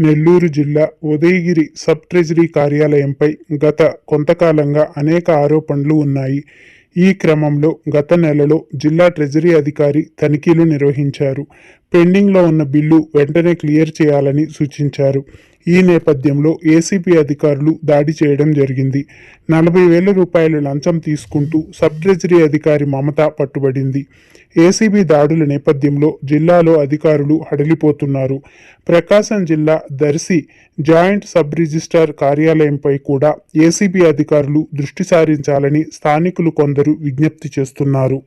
నెల్లూరు జిల్లా Udayagiri sub treasury కార్యాలయంపై గత కొంతకాలంగా అనేక ఆరోపణలు ఉన్నాయి. ఈ క్రమంలో గత నెలలో జిల్లా ట్రెజరీ అధికారి తనిఖీలు నిర్వహించారు. పెండింగ్లో ఉన్న బిల్లు వెంటనే క్లియర్ చేయాలని సూచించారు. ఈ నేపథ్యంలో ఏసీబీ అధికారులు దాడి చేయడం జరిగింది. నలభై వేల రూపాయలు లంచం తీసుకుంటూ సబ్ ట్రెజరీ అధికారి మమత పట్టుబడింది. ఏసీబీ దాడుల నేపథ్యంలో జిల్లాలో అధికారులు హడలిపోతున్నారు. ప్రకాశం జిల్లా దర్శి జాయింట్ సబ్ రిజిస్ట్రార్ కార్యాలయంపై కూడా ఏసీబీ అధికారులు దృష్టి సారించాలని స్థానికులు కొందరు విజ్ఞప్తి చేస్తున్నారు.